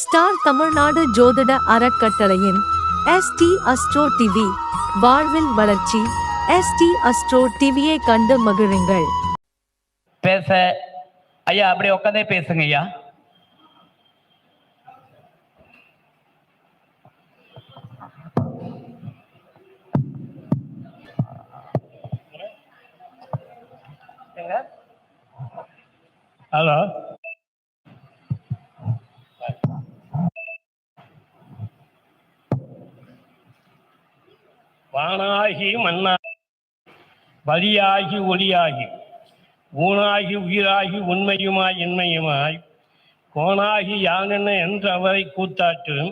Star Tamil Nadu ஜோதிட அறக்கட்டளையின் ST astro TV வாழ்வில் வளர்ச்சி. எஸ்டி அஸ்ட்ரோ டிவியை கண்டு மகிழுங்கள். பேச ஐயா அப்படியே உட்காந்தே பேசுங்க ஐயா. ஹலோ. வானாகி மண்ணாகி வழியாகி ஒளியாகி ஊனாகி உயிராகி உண்மையுமாய் இன்மையுமாய் கோணாகி யானென்ன என்று அவரை கூத்தாற்றும்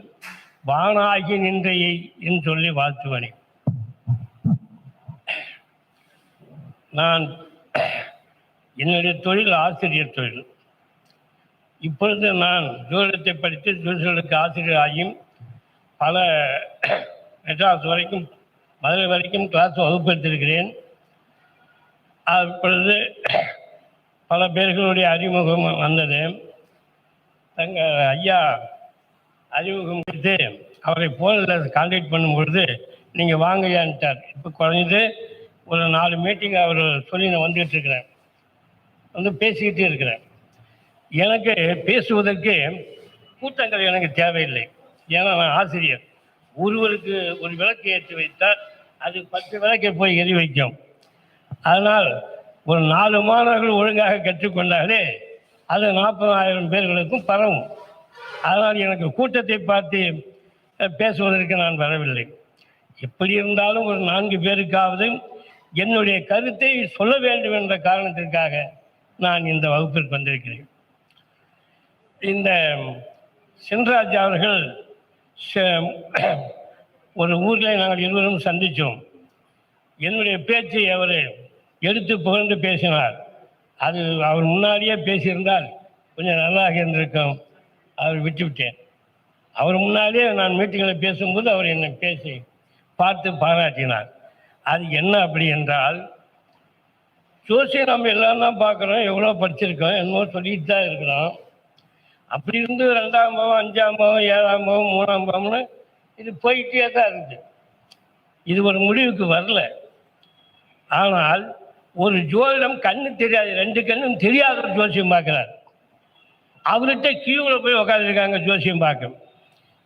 வானாகி நின்றையை என்று சொல்லி வாழ்த்துவனே. நான் என்னுடைய தொழில் ஆசிரியர் தொழில். இப்பொழுது நான் ஜோதிடத்தை படித்து ஜோதிடர்களுக்கு ஆசிரியராகியும் பல மெட்ராஸ் வரைக்கும் மதுரை வரைக்கும் கிளாஸ் வகுப்பெடுத்திருக்கிறேன். அப்பொழுது பல பேர்களுடைய அறிமுகம் வந்தது. தங்கள் ஐயா அறிமுகம் கொடுத்து அவரை ஃபோனில் கான்டாக்ட் பண்ணும்பொழுது நீங்கள் வாங்கையான்ட்டார் இப்போ குறைஞ்சது ஒரு நாலு மீட்டிங் அவர் சொல்லி நான் வந்துகிட்டு இருக்கிறேன். வந்து பேசிக்கிட்டே இருக்கிறேன். எனக்கு பேசுவதற்கு கூட்டங்கள் எனக்கு தேவையில்லை. ஏன்னா நான் ஆசிரியர். ஒருவருக்கு ஒரு விளக்கு ஏற்றி வைத்தால் அது பத்து விளக்கை போய் எரி வைக்கும். அதனால் ஒரு நாலு மாணவர்கள் ஒழுங்காக கற்றுக்கொண்டாலே அது நாற்பதாயிரம் பேர்களுக்கும் பரவும். அதனால் எனக்கு கூட்டத்தை பார்த்து பேசுவதற்கு நான் வரவில்லை. எப்படி இருந்தாலும் ஒரு நான்கு பேருக்காவது என்னுடைய கருத்தை சொல்ல வேண்டும் என்ற காரணத்திற்காக நான் இந்த வகுப்பில் வந்திருக்கிறேன். இந்த சின்ராஜ் அவர்கள் ஒரு ஊரில் நாங்கள் இருவரும் சந்தித்தோம் என்னுடைய பேச்சை அவர் எடுத்து புகழ்ந்து பேசினார். அது அவர் முன்னாடியே பேசியிருந்தால் கொஞ்சம் நல்லாக இருந்திருக்கும். அவர் விட்டுவிட்டேன். அவர் முன்னாடியே நான் மீட்டிங்கில் பேசும்போது அவர் என்னை பேசி பார்த்து பாராட்டினார். அது என்ன அப்படி என்றால் ஜோசியம் நம்ம எல்லாம் தான் பார்க்குறோம் எவ்வளோ படிச்சிருக்கோம் என்னமோ சொல்லிட்டு தான் இருக்கிறோம். அப்படி இருந்து ரெண்டாம் பாவம் அஞ்சாம் பாவம் ஏழாம் பாவம் மூணாம் பாவம்னு இது போயிட்டே தான் இருந்து இது ஒரு முடிவுக்கு வரல. ஆனால் ஒரு ஜோதிடம் கண்ணு தெரியாது ரெண்டு கண்ணும் தெரியாத ஒரு ஜோசியம் பார்க்குறாரு. அவர்கிட்ட கியூவில் போய் உட்காந்துருக்காங்க ஜோசியம் பார்க்க.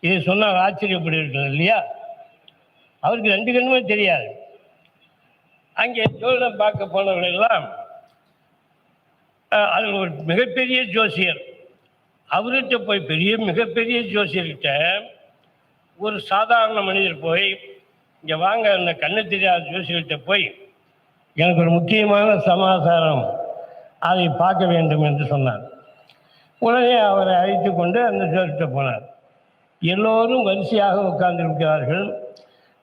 இது சொன்னால் ஆச்சரியப்படி இருக்கிறது இல்லையா? அவருக்கு ரெண்டு கண்ணுமே தெரியாது. அங்கே ஜோதிடம் பார்க்க போனவர்கள் எல்லாம் அதில் ஒரு மிகப்பெரிய ஜோசியர். அவர்கிட்ட போய் பெரிய மிகப்பெரிய ஜோசியர்கிட்ட ஒரு சாதாரண மனிதர் போய் இங்கே வாங்க அந்த கண்ணு தெரியாத ஜோசியர்கிட்ட போய் எனக்கு ஒரு முக்கியமான சமாச்சாரம் அதை பார்க்க வேண்டும் என்று சொன்னார். உடனே அவரை அழைத்து கொண்டு அந்த ஜோசிட்ட போனார். எல்லோரும் வரிசையாக உட்கார்ந்திருக்கிறார்கள்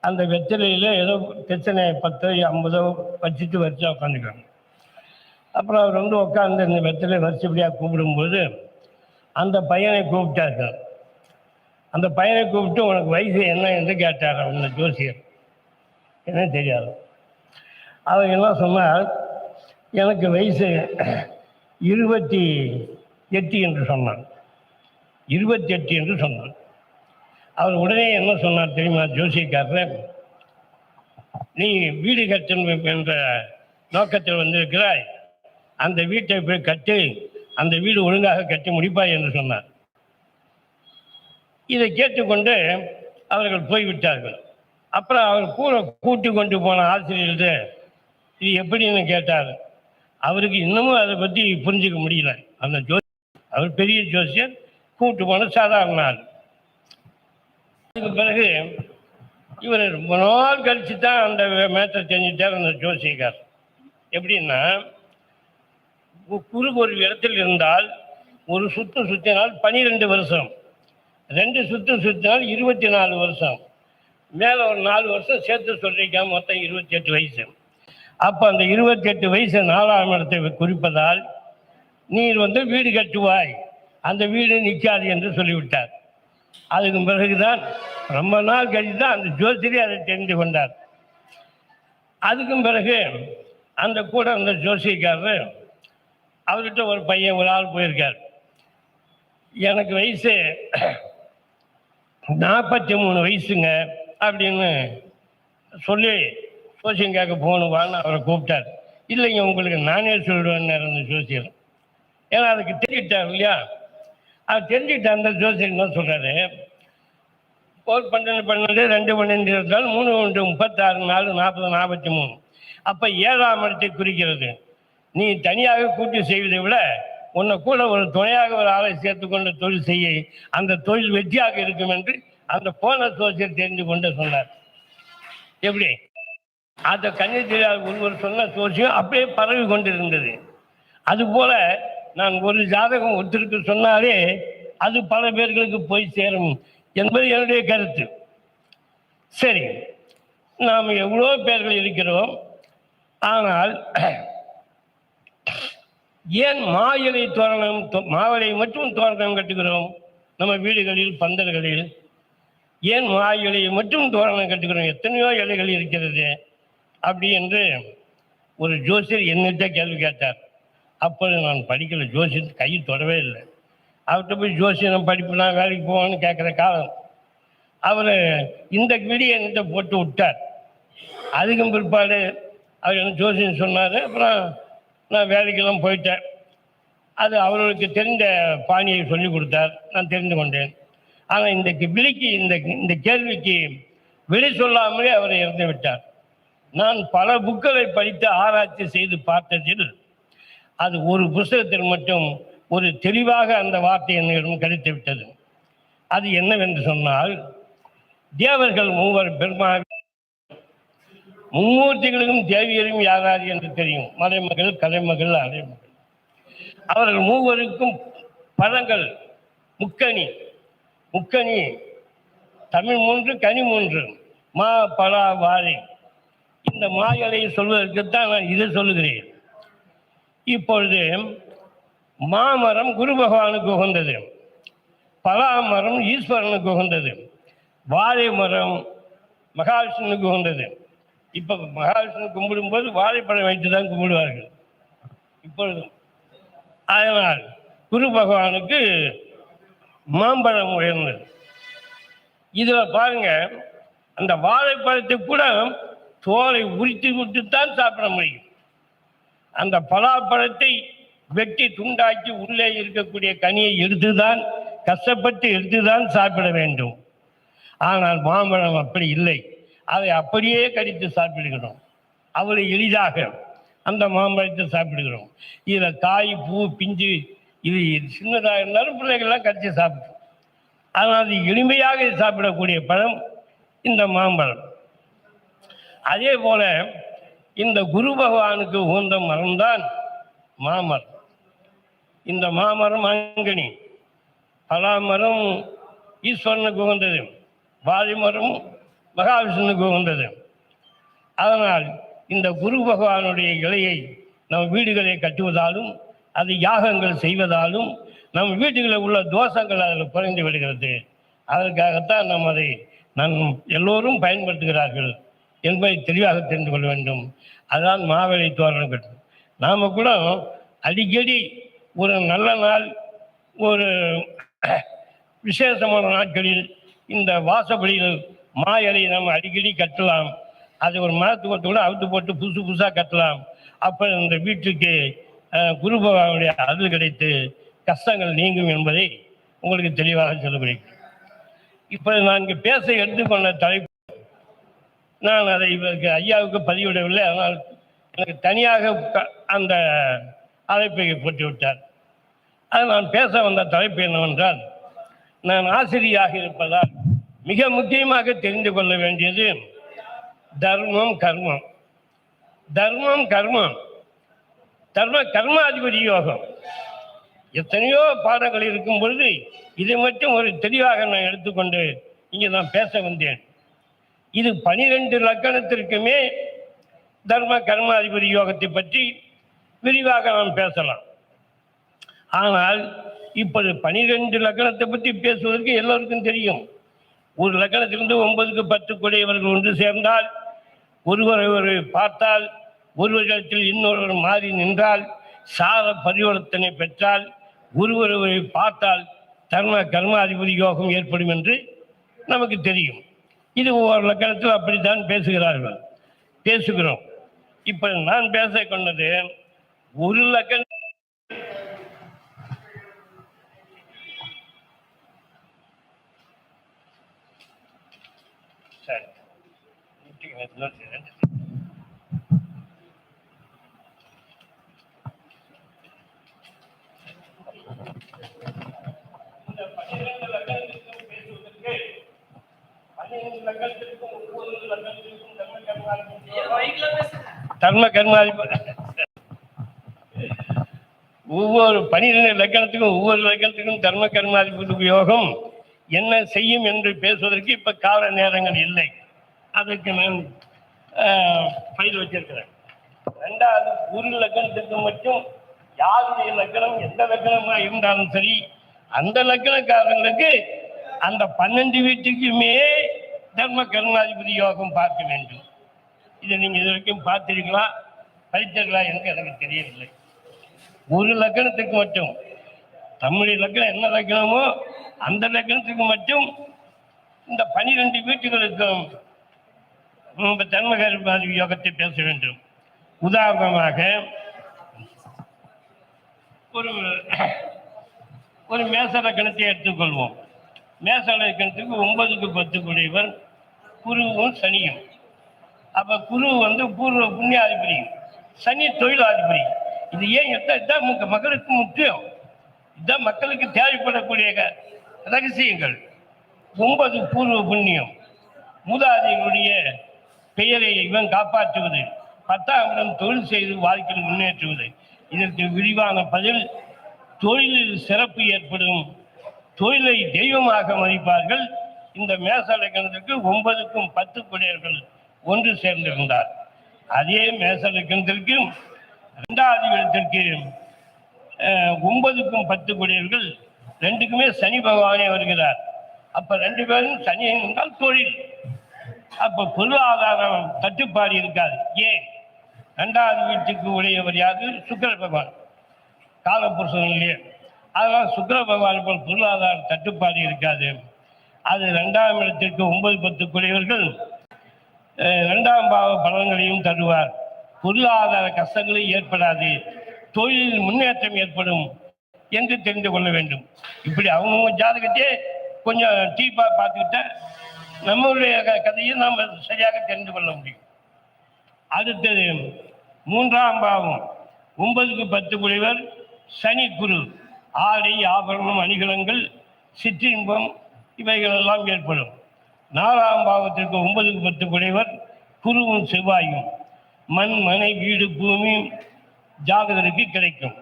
அந்த வெற்றிலையில் ஏதோ பிரச்சனை பத்தோ ஐம்பதோ வச்சுட்டு வரிசையாக உட்காந்துக்கிறாங்க அப்புறம் அவர் வந்து உட்காந்து இந்த வெற்றிலை வரிசைப்படியாக கூப்பிடும்போது அந்த பையனை கூப்பிட்டார்கள். அந்த பையனை கூப்பிட்டு உனக்கு வயசு என்ன என்று கேட்டார் அந்த ஜோசியர். என்ன தெரியாது. அவர் என்ன சொன்னார்? எனக்கு வயசு இருபத்தி எட்டு என்று சொன்னான் இருபத்தி எட்டு என்று சொன்னான் அவர் உடனே என்ன சொன்னார் தெரியுமா ஜோசியக்காரர்? நீ வீடு கட்டணும் என்ற நோக்கத்தில் வந்திருக்கிறாய். அந்த வீட்டை போய் கட்டி அந்த வீடு ஒழுங்காக கட்டி முடிப்பாய் என்று சொன்னார். இதை கேட்டுக்கொண்டு அவர்கள் போய்விட்டார்கள். அப்புறம் அவர் கூட கூட்டி கொண்டு போன ஆசிரியர்கிட்ட இது எப்படின்னு கேட்டார். அவருக்கு இன்னமும் அதை பற்றி புரிஞ்சுக்க முடியல. அந்த ஜோ அவர் பெரிய ஜோசியர் கூட்டு போன சாதாரண ஆள். அதுக்கு பிறகு இவர் ரொம்ப நாள் கழிச்சு தான் அந்த மேட்டர் தெரிஞ்சுட்டார் அந்த ஜோசியக்கார். எப்படின்னா குரு ஒரு இடத்தில் இருந்தால் ஒரு சுற்று சுற்றினால் பனிரெண்டு வருஷம். ரெண்டு சுத்து சுற்றினால் இருபத்தி நாலு வருஷம். மேலே ஒரு நாலு வருஷம் சேர்த்து சொல்லிருக்காம மொத்தம் இருபத்தி எட்டு வயசு. அப்போ அந்த இருபத்தி எட்டு வயசு நாலாம் இடத்தை குறிப்பதால் நீர் வந்து வீடு கட்டுவாய். அந்த வீடு நிற்காது என்று சொல்லிவிட்டார். அதுக்கு பிறகுதான் ரொம்ப நாள் கழித்து தான் அந்த ஜோசியரே அதை தெரிந்து கொண்டார். அதுக்கும் பிறகு அந்த கூட அந்த ஜோசியக்காரர் அவர்கிட்ட ஒரு பையன் ஒரு ஆள் போயிருக்கார். எனக்கு வயசு நாற்பத்தி மூணு வயசுங்க அப்படின்னு சொல்லி சோசியம் கேட்க போகணுவான்னு அவரை கூப்பிட்டார். இல்லைங்க உங்களுக்கு நானே சொல்லிடுவேன்னு இருந்த ஜோசியர் ஏன்னா அதுக்கு தெரிஞ்சுட்டார் இல்லையா? அது தெரிஞ்சுக்கிட்ட அந்த ஜோசியர் என்ன சொல்கிறாரு ஒரு பன்னெண்டு பன்னெண்டு ரெண்டு பன்னெண்டு இருபத்தாறு மூணு ஒன்று முப்பத்தாறு நாலு நாற்பது நாற்பத்தி மூணு. அப்போ ஏழாம் இடத்தை குறிக்கிறது. நீ தனியாக கூட்டி செய்வதை விட உன்னை கூட ஒரு துணையாக ஒரு ஆளை சேர்த்துக்கொண்டு தொழில் செய்ய அந்த தொழில் வெற்றியாக இருக்கும் என்று அந்த போன சோசியர் தெரிந்து கொண்டு சொன்னார். எப்படி? அந்த கன்னியாகுமரி ஒருவர் சொன்ன சோசியம் அப்படியே பரவி கொண்டிருந்தது. அதுபோல நான் ஒரு ஜாதகம் ஒருத்தருக்கு சொன்னாலே அது பல பேர்களுக்கு போய் சேரும் என்பது என்னுடைய கருத்து. சரி நாம் எவ்வளோ பேர்கள் இருக்கிறோம்? ஆனால் ஏன் மாயிலை தோரணம் தோ- மாவிலை மட்டும் தோரணம் கட்டுகிறோம்? நம்ம வீடுகளில் பந்தல்களில். ஏன் மா இலையை மட்டும் தோரணம் கட்டுகிறோம்? எத்தனையோ இலைகள் இருக்கிறது. அப்படி என்று ஒரு ஜோசியர் என்னிட்ட கேள்வி கேட்டார். அப்போது நான் படிக்கல ஜோசியர் கை தொடவே இல்லை. அவர்கிட்ட போய் ஜோசியம் நான் வேலைக்கு போவான்னு கேட்குற காலம். அவர் இந்த வீடியோ என்கிட்ட போட்டு விட்டார். அதுக்கும் பிற்பாடு அவர் எனக்கு ஜோசியம் சொன்னார். அப்புறம் நான் வேலைக்கெல்லாம் போயிட்டேன். அது அவர்களுக்கு தெரிந்த பாணியை சொல்லிக் கொடுத்தார். நான் தெரிந்து கொண்டேன். ஆனால் இந்த விலைக்கு இந்த இந்த கேள்விக்கு விடை சொல்லாமலே அவர் இறந்து விட்டார். நான் பல புக்களை படித்து ஆராய்ச்சி செய்து பார்த்ததில் அது ஒரு புஸ்தகத்தில் மட்டும் ஒரு தெளிவாக அந்த வார்த்தை என்னிடம் கிடைத்து விட்டது அது என்னவென்று சொன்னால் தேவர்கள் மூவர் பெருமா மும்மூர்த்திகளுக்கும் தேவியரும் யாரார் என்று தெரியும். மலைமகள் கலைமகள் அலைமகள். அவர்கள் மூவருக்கும் பழங்கள் முக்கணி முக்கணி தமிழ் மூன்று கனி மூன்று. மா பலா வாழை இந்த மாயலை சொல்வதற்குத்தான் நான் இதை சொல்லுகிறேன். இப்பொழுது மாமரம் குரு பகவானுக்கு உகந்தது. பலா மரம் ஈஸ்வரனுக்கு உகந்தது. வாழை மரம் மகாவிஷ்ணுக்கு உகந்தது. இப்போ மகாவிஷ்ணு கும்பிடும்போது வாழைப்பழம் வைத்து தான் கும்பிடுவார்கள். இப்பொழுதும் அதனால் குரு பகவானுக்கு மாம்பழம் உயர்ந்தது. இதில் பாருங்க அந்த வாழைப்பழத்தை கூட தோலை உரித்து விட்டு தான் சாப்பிட முடியும். அந்த பலாப்பழத்தை வெட்டி துண்டாக்கி உள்ளே இருக்கக்கூடிய கனியை எடுத்துதான் கஷ்டப்பட்டு எடுத்துதான் சாப்பிட வேண்டும். ஆனால் மாம்பழம் அப்படி இல்லை. அதை அப்படியே கடித்து சாப்பிடுகிறோம். அவ்வளவு எளிதாக அந்த மாம்பழத்தை சாப்பிடுகிறோம். இதில் காய் பூ பிஞ்சு இது சின்னதாக இருந்தாலும் பிள்ளைகள்லாம் கடித்து சாப்பிடும் ஆனால் அது எளிமையாக சாப்பிடக்கூடிய பழம் இந்த மாம்பழம். அதே போல இந்த குரு பகவானுக்கு உகந்த மரம்தான் மாமரம். இந்த மாமரம் அங்கனி. பலாமரம் ஈஸ்வரனுக்கு உகந்தது. வாழை மரம் மகாவிஷ்ணுக்கு உகந்தது அதனால் இந்த குரு பகவானுடைய இலையை நம் வீடுகளை கட்டுவதாலும் அது யாகங்கள் செய்வதாலும் நம் வீடுகளில் உள்ள தோஷங்கள் அதில் குறைந்து விடுகிறது. அதற்காகத்தான் நாம் அதை நம் எல்லோரும் பயன்படுத்துகிறார்கள் என்பதை தெளிவாக தெரிந்து கொள்ள வேண்டும். அதுதான் மாவேலை தோரணம் கட்டும் நாம் கூட அடிக்கடி ஒரு நல்ல நாள் ஒரு விசேஷமான நாட்களில் இந்த வாசப்படியில் மா இலையை நம்ம அடிக்கடி கட்டலாம். அது ஒரு மரத்துக்கு ஒருத்த கூட அவுத்து போட்டு புதுசு புதுசாக கட்டலாம். அப்போ இந்த வீட்டுக்கு குரு பகவானுடைய அருள் கிடைத்து கஷ்டங்கள் நீங்கும் என்பதை உங்களுக்கு தெளிவாக சொல்லுகிறேன். இப்போ நான் இங்கே பேச எடுத்துக்கொண்ட தலைப்பு. நான் அதை இவருக்கு ஐயாவுக்கு பதிவிடவில்லை. அதனால் எனக்கு தனியாக க- அந்த அழைப்பை போட்டு விட்டார் அது நான் பேச வந்த தலைப்பு என்னவென்றால் நான் ஆசிரியாக இருப்பதால் மிக முக்கியமாக தெரிந்து கொள்ள வேண்டியது தர்மம் கர்மம். தர்மம் கர்மம். தர்ம கர்மாதிபதி யோகம். எத்தனையோ பாடங்கள் இருக்கும் பொழுது இதை மட்டும் ஒரு தெளிவாக நான் எடுத்துக்கொண்டு இங்கே நான் பேச வந்தேன். இது பனிரெண்டு லக்கணத்திற்குமே தர்ம கர்மாதிபதி யோகத்தை பற்றி விரிவாக நாம் பேசலாம். ஆனால் இப்போது பனிரெண்டு லக்கணத்தை பற்றி பேசுவதற்கு எல்லோருக்கும் தெரியும். ஒரு லக்கணத்திலிருந்து ஒன்பதுக்கு பத்து கூடியவர்கள் ஒன்று சேர்ந்தால் ஒருவரை ஒரு பார்த்தால் ஒருவரிடத்தில் இன்னொருவர் மாறி நின்றால் சார பரிவர்த்தனை பெற்றால் ஒருவரை பார்த்தால் தர்ம கர்மாதிபதி யோகம் ஏற்படும் என்று நமக்கு தெரியும். இது ஒவ்வொரு லக்கணத்தில் அப்படித்தான் பேசுகிறார்கள். பேசுகிறோம். இப்போ நான் பேச கொண்டது ஒரு லக்கணம் தர்ம கர்மாதிபதி ஒவ்வொரு பனிரெண்டு லக்கணத்துக்கும் ஒவ்வொரு லக்கணத்துக்கும் தர்ம கர்மாதிபதி உபயோகம் என்ன செய்யும் என்று பேசுவதற்கு இப்ப கால நேரங்கள் இல்லை. அதற்கு நான் பயிர் வச்சிருக்கிறேன். ரெண்டாவது ஒரு லக்னத்துக்கு மட்டும் யாருடைய லக்கணம் எந்த லக்கணமா இருந்தாலும் சரி அந்த லக்கணக்காரங்களுக்கு அந்த பன்னெண்டு வீட்டுக்குமே தர்ம கருணாதிபதி யோகம் பார்க்க வேண்டும். இதை நீங்க இது வரைக்கும் பார்த்திருங்களா படித்திருக்கலாம் என்று எனக்கு தெரியவில்லை. ஒரு லக்கணத்துக்கு மட்டும். தமிழ் லக்கணம் என்ன லக்கணமோ அந்த லக்கணத்துக்கு மட்டும் இந்த பனிரெண்டு வீட்டுகளுக்கும் தர்மகர்மாதி யோகத்தை பேச வேண்டும். உதாரணமாக ஒரு ஒரு மேச கணத்தை எடுத்துக்கொள்வோம். மேச கணத்துக்கு ஒன்பதுக்கு பத்து குடையவர் குருவும் சனியும். அப்ப குரு வந்து பூர்வ புண்ணியாதிபதி சனி தொழிலாதிபதி. இது ஏன் எத்த- இதான் மக்களுக்கு முக்கியம். இதுதான் மக்களுக்கு தேவைப்படக்கூடிய ரகசியங்கள். ஒன்பது பூர்வ புண்ணியம். மூதாதிகளுடைய பெயரை இவன் காப்பாற்றுவது. பத்தாம் தொழில் செய்து வாழ்க்கையில் முன்னேற்றுவது. இதற்கு விரிவான பதில் தொழிலில் சிறப்பு ஏற்படும். தொழிலை தெய்வமாக மதிப்பார்கள். இந்த மேசலக்கணத்திற்கு ஒன்பதுக்கும் பத்து குடியர்கள் ஒன்று சேர்ந்திருந்தார். அதே மேசலக்கணத்திற்கும் ரெண்டாவது இரண்டாவது இடத்திற்கு ஒன்பதுக்கும் பத்து குடியர்கள் ரெண்டுக்குமே சனி பகவானே வருகிறார். அப்ப ரெண்டு பேரும் சனி என்றால் தொழில். அப்ப பொருளாதாரம் தட்டுப்பாடு இருக்காது. ஏன்? ரெண்டாவது வீட்டுக்கு உடையவர் யாரு? சுக்கர பகவான். காலபுருஷன்லயே அதனால் சுக்கர பகவான் போல் பொருளாதார தட்டுப்பாடு இருக்காது. அது ரெண்டாம் இடத்திற்கு ஒன்பது பத்துக்குரியவர்கள் ரெண்டாம் பாவ பலன்களையும் தருவார். பொருளாதார கஷ்டங்களும் ஏற்படாது. தொழிலில் முன்னேற்றம் ஏற்படும் என்று தெரிந்து கொள்ள வேண்டும். இப்படி அவங்கவுங்க ஜாதகத்தையே கொஞ்சம் டீப்பாக பார்த்துக்கிட்டா நம்மளுடைய க- கதையை நாம் சரியாக தெரிந்து கொள்ள முடியும். அடுத்தது மூன்றாம் பாவம். ஒன்பதுக்கு பத்து குறைவர் சனி குரு. ஆடை ஆபரணம் அணிகலங்கள் சிற்றின்பம் இவைகள் எல்லாம் ஏற்படும். நாலாம் பாவத்திற்கு ஒன்பதுக்கு பத்து குறைவர் குருவும் செவ்வாயும். மண் மனை வீடு பூமி ஜாதகருக்கு கிடைக்கும்.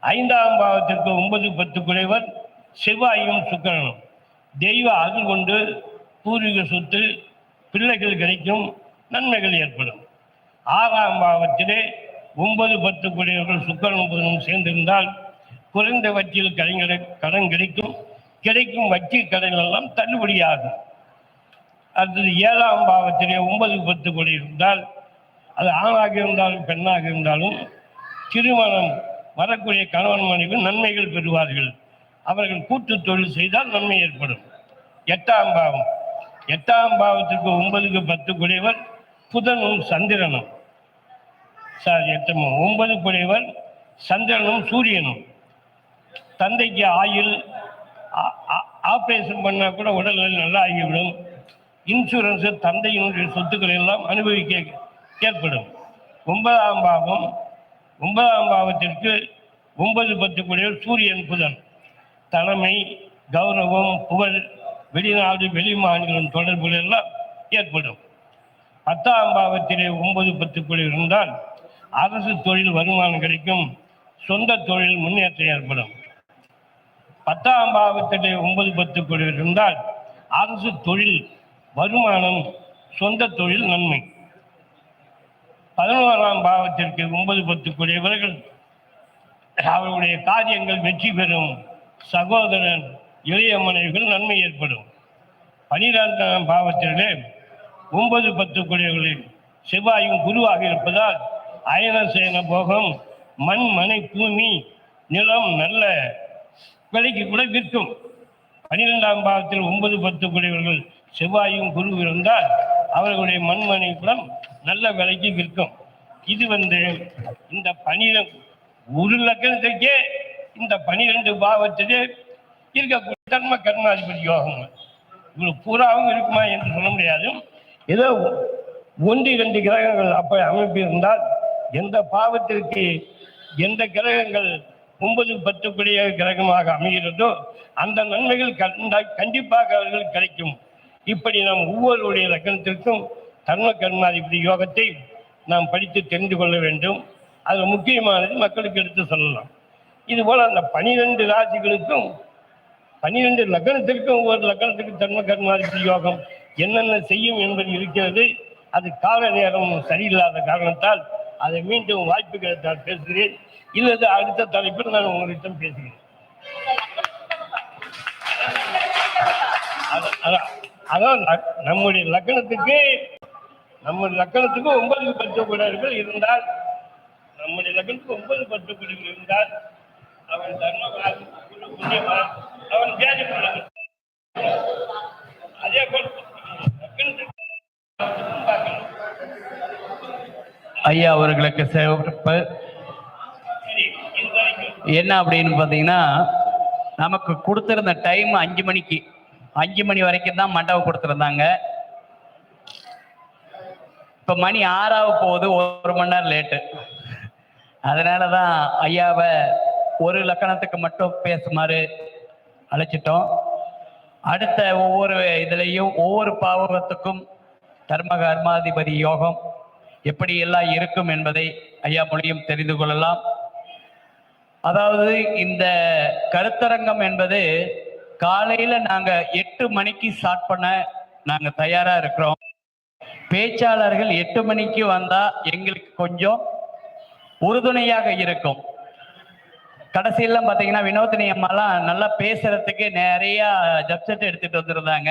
ஐந்தாம் பாவத்திற்கு ஒன்பது பத்து குறைவர் செவ்வாயும் சுக்கரனும். தெய்வ அருள் கொண்டு பூர்வீக சொத்து பிள்ளைகள் கிடைக்கும் நன்மைகள் ஏற்படும். ஆறாம் பாவத்திலே ஒன்பது பத்து குடியவர்கள் சுக்கரன் புதனும் சேர்ந்திருந்தால் குறைந்த வட்டியில் கடன் கடன் கிடைக்கும். கிடைக்கும் வட்டி கடன் எல்லாம் தள்ளுபடியாகும். அடுத்தது ஏழாம் பாவத்திலே ஒன்பது பத்து கோடி இருந்தால் அது ஆணாக இருந்தாலும் பெண்ணாக இருந்தாலும் திருமணம் வரக்கூடிய கணவன் மனைவி நன்மைகள் பெறுவார்கள். அவர்கள் கூட்டு தொழில் செய்தால் நன்மை ஏற்படும். எட்டாம் பாவம். எட்டாம் பாவத்திற்கு ஒன்பதுக்கு பத்து குடையவர் புதனும் சந்திரனும். சார் எட்டமும் ஒன்பது குடையவர் சந்திரனும் சூரியனும். தந்தைக்கு ஆயுள் ஆப்ரேஷன் பண்ணால் பண்ணா கூட உடல்நிலை நல்லா ஆகிவிடும். இன்சூரன்ஸ் தந்தையினுடைய சொத்துக்களை எல்லாம் அனுபவிக்க ஏற்படும். ஒன்பதாம் பாவம் ஒன்பதாம் பாவத்திற்கு ஒன்பது பத்து குடையவர் சூரியன் புதன். தலைமை கௌரவம் புகழ் வெளிநாடு வெளி மாநிலம் தொடர்புகள் எல்லாம் ஏற்படும். பத்தாம் பாவத்திலே ஒன்பது பத்துக்குள் இருந்தால் அரசு தொழில் வருமானம் கிடைக்கும் சொந்த தொழில் முன்னேற்றம் ஏற்படும். பத்தாம் பாவத்திலே ஒன்பது பத்துக்குள் இருந்தால் அரசு தொழில் வருமானம் சொந்த தொழில் நன்மை. பதினோராம் பாவத்திற்கு ஒன்பது பத்துக்குரியவர்கள் அவருடைய காரியங்கள் வெற்றி பெறும் சகோதரன் இளைய மனைவிகள் நன்மை ஏற்படும். பனிரெண்டாம் பாவத்திலே ஒன்பது பத்து குடையவர்களில் செவ்வாயும் குருவாக இருப்பதால் அயன சேன போகம் மண் மனை பூமி நிலம் நல்ல விலைக்கு கூட விற்கும். பனிரெண்டாம் பாவத்தில் ஒன்பது பத்து குடையவர்கள் செவ்வாயும் குரு இருந்தால் அவர்களுடைய மண்மனை குடம் நல்ல விலைக்கு விற்கும். இது வந்து இந்த பனிரெண்டு ஒரு லக்கணத்திற்கே இந்த பனிரெண்டு பாவத்திலே இருக்கக்கூடிய தர்ம கர்மாதிபதி யோகம். இவ்வளவு பூராவும் இருக்குமா என்று சொல்ல முடியாது. ஏதோ ஒன்று இரண்டு கிரகங்கள் அப்ப அமைப்பு இருந்தால் எந்த பாவத்திற்கு எந்த கிரகங்கள் ஒன்பது பத்துக்குரிய கிரகமாக அமைகிறதோ அந்த நன்மைகள் கண்டா கண்டிப்பாக அவர்கள் கிடைக்கும். இப்படி நாம் ஒவ்வொருடைய லக்னத்திற்கும் தர்ம கர்மாதிபதி யோகத்தை நாம் படித்து தெரிந்து கொள்ள வேண்டும். அது முக்கியமானது மக்களுக்கு எடுத்து சொல்லலாம். இதுபோல் அந்த பனிரெண்டு ராசிகளுக்கும் பன்னிரெண்டு லக்னத்திற்கும் ஒவ்வொரு லக்னத்துக்கு தர்ம கர்மாதிபதி யோகம் என்னென்ன செய்யும் என்பது இருக்கிறது. அது கால நேரம் சரியில்லாத காரணத்தால் அதை மீண்டும் வாய்ப்பு கிடைத்தால் பேசுகிறேன். இல்லது அடுத்த தலைப்பில் நான் உங்களிடம் பேசுகிறேன். அதான் அதான் நம்முடைய லக்னத்துக்கு நம்முடைய லக்னத்துக்கு ஒன்பது பத்து இருந்தால் நம்முடைய லக்னத்துக்கு ஒன்பது பத்து இருந்தால் அவன் தர்மவான் புண்ணியவான் அவன் தியானம் பண்ணவன் அதே போல் ஐயா அவர்களுக்கு சிறப்பு என்ன அப்படின்னு பார்த்தீங்கன்னா நமக்கு கொடுத்துருந்த டைம் அஞ்சு மணிக்கு. அஞ்சு மணி வரைக்கும் தான் மண்டபம் கொடுத்துருந்தாங்க. இப்போ மணி ஆறாவது போகுது ஒரு மணி நேரம் லேட்டு அதனால தான் ஐயாவை ஒரு லக்கணத்துக்கு மட்டும் பேசுமாறு அழைச்சிட்டோம். அடுத்த ஒவ்வொரு இதுலேயும் ஒவ்வொரு பாவகத்துக்கும் தர்ம கர்மாதிபதி யோகம் எப்படி எல்லாம் இருக்கும் என்பதை ஐயா மொழியும் தெரிந்து கொள்ளலாம். அதாவது இந்த கருத்தரங்கம் என்பது காலையில நாங்கள் எட்டு மணிக்கு ஸ்டார்ட் பண்ண நாங்கள் தயாரா இருக்கிறோம். பேச்சாளர்கள் எட்டு மணிக்கு வந்தா எங்களுக்கு கொஞ்சம் உறுதுணையாக இருக்கும். கடைசியில பாத்தீங்கன்னா வினோதினி அம்மாலாம் நல்லா பேசுறதுக்கு நிறைய ஜப்செட் எடுத்துட்டு வந்திருந்தாங்க.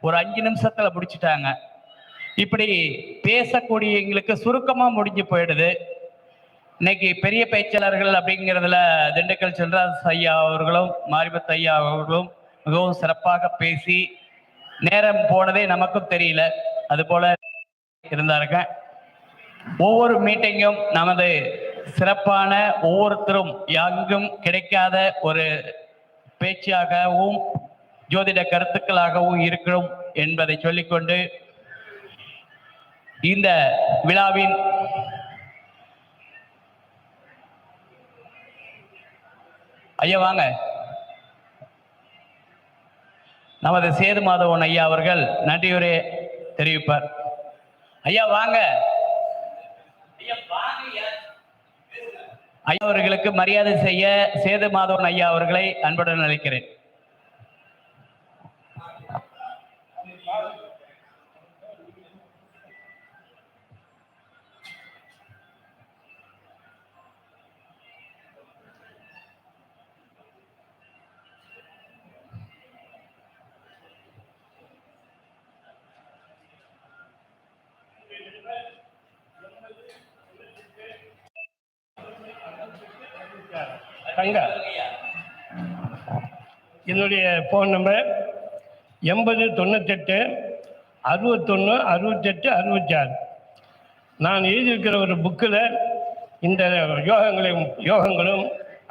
ஒரு அஞ்சு நிமிஷத்துல முடிச்சிட்டாங்க. இப்படி பேசக்கூடிய எங்களுக்கு சுருக்கமா முடிஞ்சு போயிடுது. இன்னைக்கு பெரிய பேச்சாளர்கள் அப்படிங்கிறதுல திண்டுக்கல் செல்ராஜ் ஐயா அவர்களும் மாரிபத் ஐயா அவர்களும் மிகவும் சிறப்பாக பேசி நேரம் போனதே நமக்கும் தெரியல. அது போல இருந்தாருங்க. ஒவ்வொரு மீட்டிங்கும் நமது சிறப்பான ஒவ்வொருத்தரும் எங்கும் கிடைக்காத ஒரு பேச்சாகவும் ஜோதிட கருத்துக்களாகவும் இருக்கிறோம் என்பதை சொல்லிக்கொண்டு இந்த விழாவின் ஐயா வாங்க. நமது சேது மாதவன் ஐயா அவர்கள் நன்றியுரை தெரிவிப்பார். ஐயா வாங்க ஐயா, வாங்க ஐயா. ஐயா அவர்களுக்கு மரியாதை செய்ய சேது மாதவன் ஐயா அவர்களை அன்புடன் அழைக்கிறேன். தங்க. என்னுடைய ஃபோன் நம்பர் எண்பது தொண்ணூத்தெட்டு அறுபத்தொன்று அறுபத்தெட்டு அறுபத்தி ஆறு நான் எழுதியிருக்கிற ஒரு புக்கில் இந்த யோகங்களையும் யோகங்களும்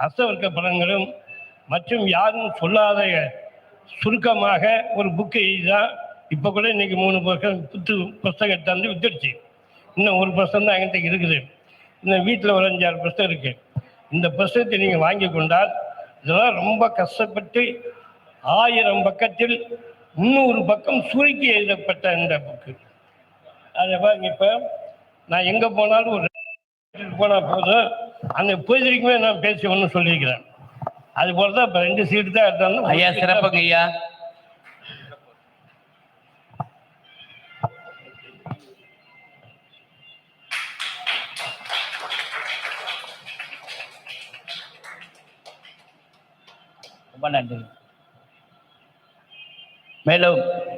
அஸ்தவர்க்க பலன்களும் மற்றும் யாரும் சொல்லாத சுருக்கமாக ஒரு புக்கு எழுதிதான் இப்போ கூட இன்றைக்கி மூணு புத்தகம் புத்து புஸ்தகம் தந்து வித்துடுச்சு. இன்னும் ஒரு புஸ்தகம் தான் என்கிட்ட இருக்குது. இன்னும் வீட்டில் ஒரு அஞ்சாறு புஸ்தகம் இருக்குது இந்த புஸ்தகத்தை நீங்கள் வாங்கி கொண்டால் இதெல்லாம் ரொம்ப கஷ்டப்பட்டு ஆயிரம் பக்கத்தில் முந்நூறு பக்கம் சுருக்கி எழுதப்பட்ட இந்த புக்கு அதை பாருங்க இப்போ நான் எங்கே போனாலும் ஒரு போனால் போதும். அந்த பூஜைக்குமே நான் பேசி ஒன்று சொல்லியிருக்கிறேன் அது போல தான் இப்போ ரெண்டு சீட்டு தான் எடுத்தாலும் ஐயா சிறப்புங்க ஐயா. ரொம்ப நன்றி மேலும்